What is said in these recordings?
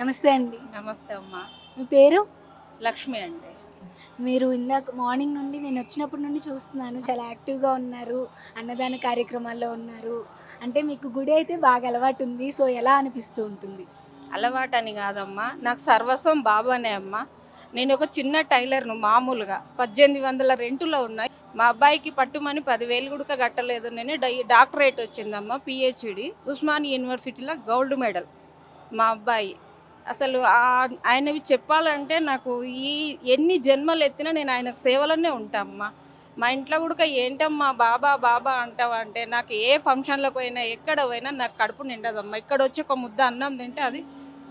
నమస్తే అండి. నమస్తే అమ్మా. మీ పేరు? లక్ష్మి అండి. మీరు ఇందాక మార్నింగ్ నుండి నేను వచ్చినప్పటి నుండి చూస్తున్నాను. చాలా యాక్టివ్గా ఉన్నారు. అన్నదాన కార్యక్రమాల్లో ఉన్నారు. అంటే మీకు గుడి అయితే బాగా అలవాటు ఉంది. సో ఎలా అనిపిస్తూ ఉంటుంది? అలవాటు అని కాదమ్మా. నాకు సర్వస్వం బాబానే అమ్మా. నేను ఒక చిన్న టైలర్ను మామూలుగా. పద్దెనిమిది వందల రెంటులో ఉన్నాయి మా అబ్బాయికి పట్టుమని పదివేలు కూడా కట్టలేదు. నేను డై డాక్టరేట్ వచ్చిందమ్మా పిహెచ్డి ఉస్మాన్ యూనివర్సిటీలో గోల్డ్ మెడల్. మా అబ్బాయి అసలు ఆయనవి చెప్పాలంటే నాకు ఈ ఎన్ని జన్మలు ఎత్తినా నేను ఆయనకు సేవలోనే ఉంటామ్మా. మా ఇంట్లో కూడా ఏంటమ్మా బాబా బాబా అంటావు అంటే నాకు ఏ ఫంక్షన్లకు పోయినా ఎక్కడ పోయినా నాకు కడుపు నిండదమ్మా. ఇక్కడ వచ్చి ఒక ముద్ద అన్నం తింటే అది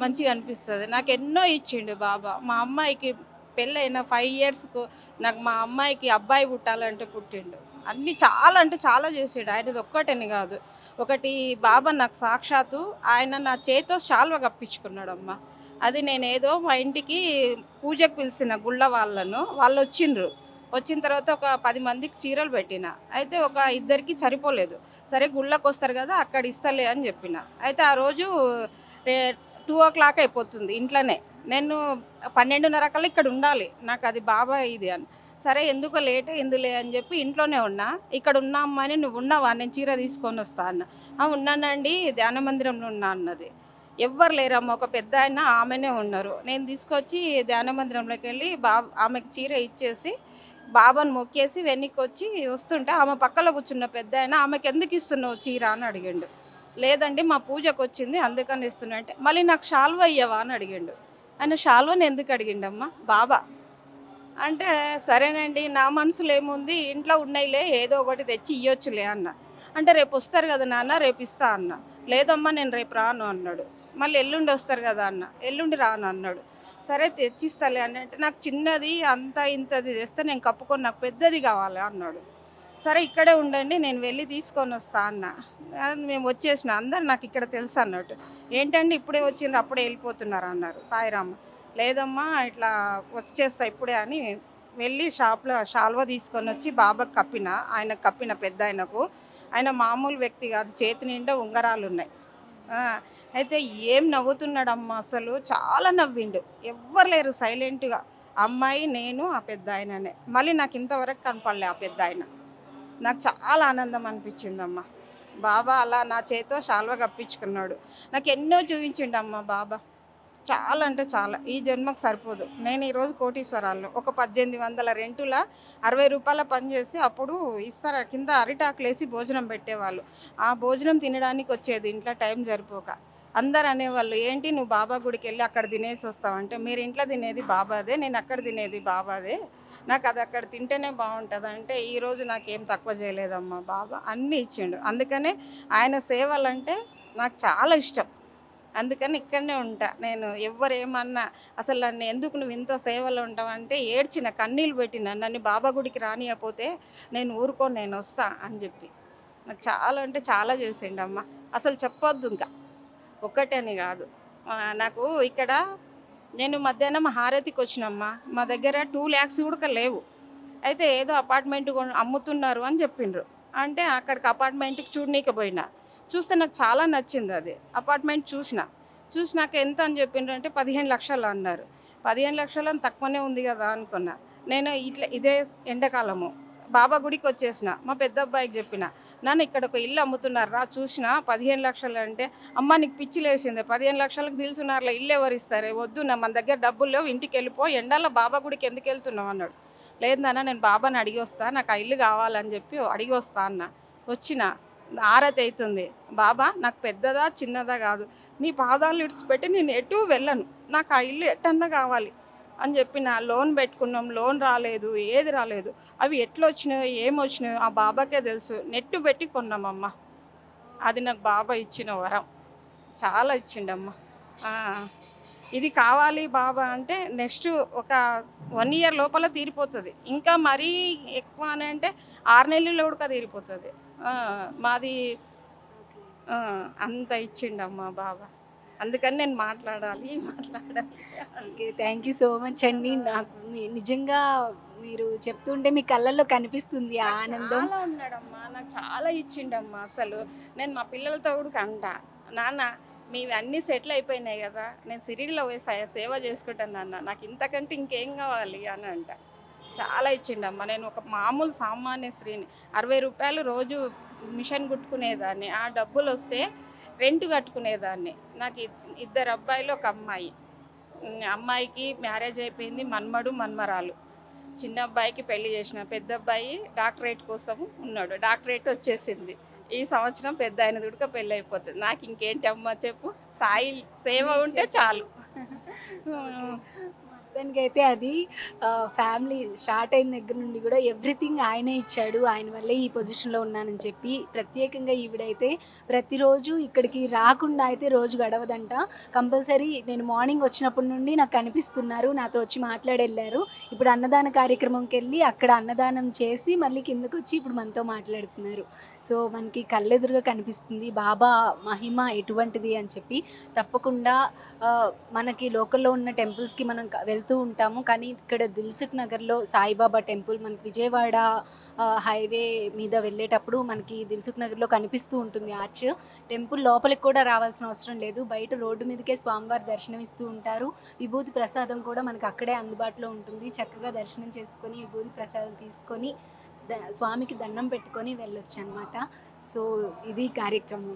మంచిగా అనిపిస్తుంది. నాకు ఎన్నో ఇచ్చిండు బాబా. మా అమ్మాయికి పెళ్ళైన ఫైవ్ ఇయర్స్కు నాకు మా అమ్మాయికి అబ్బాయి పుట్టాలంటే పుట్టిండు. అన్నీ చాలా అంటే చాలా చేసాడు. ఆయనది ఒక్కటని కాదు. ఒకటి బాబా నాకు సాక్షాత్తు ఆయన నా చేతితో శాల్వ కప్పించుకున్నాడమ్మ. అది నేనేదో మా ఇంటికి పూజకు పిలిచిన గుళ్ళ వాళ్ళను వాళ్ళు వచ్చిండ్రు. వచ్చిన తర్వాత ఒక పది మందికి చీరలు పెట్టిన. అయితే ఒక ఇద్దరికి సరిపోలేదు. సరే గుళ్ళకి వస్తారు కదా అక్కడ ఇస్తలే అని చెప్పిన. అయితే ఆ రోజు టూ ఓ క్లాక్ అయిపోతుంది ఇంట్లోనే. నేను పన్నెండున్నర కల్లా ఇక్కడ ఉండాలి. నాకు అది బాబా ఇది అని. సరే ఎందుకు లేట్ ఎందులే అని చెప్పి ఇంట్లోనే ఉన్నా. ఇక్కడ ఉన్నా అమ్మా అని నువ్వు ఉన్నావా? నేను చీర తీసుకొని వస్తా అన్న. ఉన్నానండి ధ్యాన మందిరంలో ఉన్నా అన్నది. ఎవ్వరు లేరమ్మ ఒక పెద్ద ఆయన ఆమెనే ఉన్నారు. నేను తీసుకొచ్చి ధ్యాన మందిరంలోకి వెళ్ళి బా ఆమెకి చీర ఇచ్చేసి బాబాను మొక్కేసి వెనక్కి వచ్చి వస్తుంటే ఆమె పక్కలో కూర్చున్న పెద్ద ఆయన ఆమెకి ఎందుకు ఇస్తున్నావు చీర? అని అడిగిండు. లేదండి మా పూజకు వచ్చింది అందుకని ఇస్తున్నా అంటే మళ్ళీ నాకు షాల్వ అయ్యవా అని అడిగిండు. ఆయన షాల్వని ఎందుకు అడిగిండమ్మా? బాబా అంటే సరేనండి నా మనసులో ఏముంది? ఇంట్లో ఉన్నాయిలే ఏదో ఒకటి తెచ్చి ఇవ్వచ్చులే అన్న. అంటే రేపు వస్తారు కదా నాన్న రేపు ఇస్తా అన్న. లేదమ్మా నేను రేపు రాను అన్నాడు. మళ్ళీ ఎల్లుండి వస్తారు కదా అన్న. ఎల్లుండి రాను అన్నాడు. సరే తెచ్చిస్తాలే అని అంటే నాకు చిన్నది అంత ఇంతది తెస్తే నేను కప్పుకొని నాకు పెద్దది కావాలి అన్నాడు. సరే ఇక్కడే ఉండండి నేను వెళ్ళి తీసుకొని వస్తా అన్న. అది మేము వచ్చేసిన అందరు నాకు ఇక్కడ తెలుసు అన్నట్టు. ఏంటండి ఇప్పుడే వచ్చిండ్రు అప్పుడే వెళ్ళిపోతున్నారు అన్నారు. సాయిరామ్మ లేదమ్మా ఇట్లా వచ్చేస్తా ఇప్పుడే అని వెళ్ళి షాప్లో షాల్వా తీసుకొని వచ్చి బాబాకి కప్పిన ఆయన కప్పిన పెద్ద ఆయనకు. ఆయన మామూలు వ్యక్తి కాదు చేతి నిండా ఉంగరాలు ఉన్నాయి. అయితే ఏం నవ్వుతున్నాడమ్మా అసలు? చాలా నవ్విండు. ఎవ్వరు లేరు సైలెంట్గా. అమ్మాయి నేను ఆ పెద్ద ఆయననే. మళ్ళీ నాకు ఇంతవరకు కనపడలే ఆ పెద్ద ఆయన. నాకు చాలా ఆనందం అనిపించిందమ్మా. బాబా అలా నా చేతితో శాల్వ కప్పించుకున్నాడు. నాకు ఎన్నో చూపించిండమ్మా బాబా. చాలా అంటే చాలా. ఈ జన్మకు సరిపోదు. నేను ఈరోజు కోటీశ్వరాలను ఒక పద్దెనిమిది వందల రెంటుల అరవై రూపాయల పని చేసి అప్పుడు ఇస్తారా కింద అరిటాకులు వేసి భోజనం పెట్టేవాళ్ళు. ఆ భోజనం తినడానికి వచ్చేది ఇంట్లో టైం సరిపోక. అందరు అనేవాళ్ళు ఏంటి నువ్వు బాబా గుడికి వెళ్ళి అక్కడ తినేసి వస్తావంటే మీరు ఇంట్లో తినేది బాబాదే నేను అక్కడ తినేది బాబాదే. నాకు అది అక్కడ తింటేనే బాగుంటుంది. అంటే ఈరోజు నాకేం తక్కువ చేయలేదమ్మా బాబా అన్నీ ఇచ్చిండు. అందుకనే ఆయన సేవలంటే నాకు చాలా ఇష్టం. అందుకని ఇక్కడనే ఉంటా. నేను ఎవరు ఏమన్నా అసలు నన్ను ఎందుకు నువ్వు ఇంత సేవలో ఉంటావంటే ఏడ్చిన కన్నీళ్ళు పెట్టిన నన్ను బాబా గుడికి రానియకపోతే నేను ఊరుకో నేను వస్తా అని చెప్పి. నాకు చాలా అంటే చాలా చేసిండమ్మ అసలు చెప్పొద్దు ఇంకా. ఒక్కటని కాదు. నాకు ఇక్కడ నేను మధ్యాహ్నం హారతికి వచ్చినమ్మా. మా దగ్గర టూ ల్యాక్స్ కూడా లేవు. అయితే ఏదో అపార్ట్మెంట్ అమ్ముతున్నారు అని చెప్పిండ్రు. అంటే అక్కడికి అపార్ట్మెంట్కి చూడనీకి పోయినా. చూస్తే నాకు చాలా నచ్చింది అది. అపార్ట్మెంట్ చూసిన. చూసినాక ఎంత అని చెప్పిండ్రు అంటే పదిహేను లక్షలు అన్నారు. పదిహేను లక్షలు అని తక్కువనే ఉంది కదా అనుకున్నా. నేను ఇట్లా ఇదే ఎండాకాలము. బాబా గుడికి వచ్చేసిన మా పెద్ద అబ్బాయికి చెప్పిన నాన్న ఇక్కడ ఒక ఇల్లు అమ్ముతున్నారు రా చూసిన పదిహేను లక్షలు అంటే అమ్మ నీకు పిచ్చి లేచింది. పదిహేను లక్షలకు తెలుసున్నారులే ఇల్లు ఎవరు ఇస్తారే? వద్దు నా మన దగ్గర డబ్బులు లేవు ఇంటికి వెళ్ళిపో ఎండాల బాబా గుడికి ఎందుకు వెళ్తున్నావు? అన్నాడు. లేదు నాన్న నేను బాబాని అడిగి వస్తా నాకు ఆ ఇల్లు కావాలని చెప్పి అడిగి వస్తా అన్న. వచ్చిన. ఆరతి అవుతుంది. బాబా నాకు పెద్దదా చిన్నదా కాదు. నీ పాదాలు ఇడిచిపెట్టి నేను ఎటు వెళ్ళను. నాకు ఆ ఇల్లు ఎట్టన్నా కావాలి అని చెప్పి నా లోన్ పెట్టుకున్నాం. లోన్ రాలేదు ఏది రాలేదు. అవి ఎట్లా వచ్చినాయో ఏం వచ్చినాయో ఆ బాబాకే తెలుసు. నెట్టు పెట్టి కొన్నామమ్మ. అది నాకు బాబా ఇచ్చిన వరం. చాలా ఇచ్చిండమ్మ. ఇది కావాలి బాబా అంటే నెక్స్ట్ ఒక వన్ ఇయర్ లోపల తీరిపోతుంది. ఇంకా మరీ ఎక్కువ అని అంటే ఆరు నెలల్లో కూడా తీరిపోతుంది. మాది అంత ఇచ్చిండమ్మా బాబా. అందుకని నేను మాట్లాడాలి మాట్లాడాలి. Okay thank you so much అండి. నాకు మీ- నిజంగా మీరు చెప్తుంటే మీ కళ్ళల్లో కనిపిస్తుంది ఆనందం. చాలా ఉన్నాడమ్మా. నాకు చాలా ఇచ్చిండమ్మా అసలు. నేను మా పిల్లలతో కూడా అంట. నాన్న మీవి అన్నీ సెటిల్ అయిపోయినాయి కదా. నేను సిరిడిలో పోయి సేవ చేసుకుంటాను అన్న నాకు ఇంతకంటే ఇంకేం కావాలి అని అంట. చాలా ఇచ్చిండమ్మ. నేను ఒక మామూలు సామాన్య స్త్రీని అరవై రూపాయలు రోజు మిషన్ కుట్టుకునేదాన్ని. ఆ డబ్బులు వస్తే రెంట్ కట్టుకునేదాన్ని. నాకు ఇద్దరు అబ్బాయిలు ఒక అమ్మాయి. అమ్మాయికి మ్యారేజ్ అయిపోయింది మన్మడు మన్మరాలు. చిన్న అబ్బాయికి పెళ్ళి చేసిన. పెద్ద అబ్బాయి డాక్టరేట్ కోసం ఉన్నాడు. డాక్టరేట్ వచ్చేసింది. ఈ సంవత్సరం పెద్ద ఆయన దుడుక పెళ్ళి అయిపోతుంది. నాకు ఇంకేంటి అమ్మా చెప్పు? సాయి సేవ ఉంటే చాలు. మొత్తానికి అయితే అది ఫ్యామిలీ స్టార్ట్ అయిన దగ్గర నుండి కూడా ఎవ్రీథింగ్ ఆయనే ఇచ్చాడు. ఆయన వల్లే ఈ పొజిషన్లో ఉన్నానని చెప్పి ప్రత్యేకంగా ఈవిడైతే ప్రతిరోజు ఇక్కడికి రాకుండా అయితే రోజు గడవదంట. కంపల్సరీ నేను మార్నింగ్ వచ్చినప్పటి నుండి నాకు కనిపిస్తున్నారు నాతో వచ్చి మాట్లాడెళ్ళారు. ఇప్పుడు అన్నదాన కార్యక్రమంకి వెళ్ళి అక్కడ అన్నదానం చేసి మళ్ళీ కిందకు వచ్చి ఇప్పుడు మనతో మాట్లాడుతున్నారు. సో మనకి కళ్ళెదురుగా కనిపిస్తుంది బాబా మహిమ ఎటువంటిది? అని చెప్పి తప్పకుండా మనకి లోకల్లో ఉన్న టెంపుల్స్కి మనం క- వెళ్తూ ఉంటాము. కానీ ఇక్కడ దిల్సుఖ్ నగర్లో సాయిబాబా టెంపుల్ మనకి విజయవాడ హైవే మీద వెళ్ళేటప్పుడు మనకి దిల్సుఖ్ నగర్లో కనిపిస్తూ ఉంటుంది ఆర్చ్. టెంపుల్ లోపలికి కూడా రావాల్సిన అవసరం లేదు. బయట రోడ్డు మీదకే స్వామివారి దర్శనం ఇస్తూ ఉంటారు. విభూతి ప్రసాదం కూడా మనకి అక్కడే అందుబాటులో ఉంటుంది. చక్కగా దర్శనం చేసుకొని విభూతి ప్రసాదం తీసుకొని ద- స్వామికి దండం పెట్టుకొని వెళ్ళొచ్చు అనమాట సో ఇది కార్యక్రమం.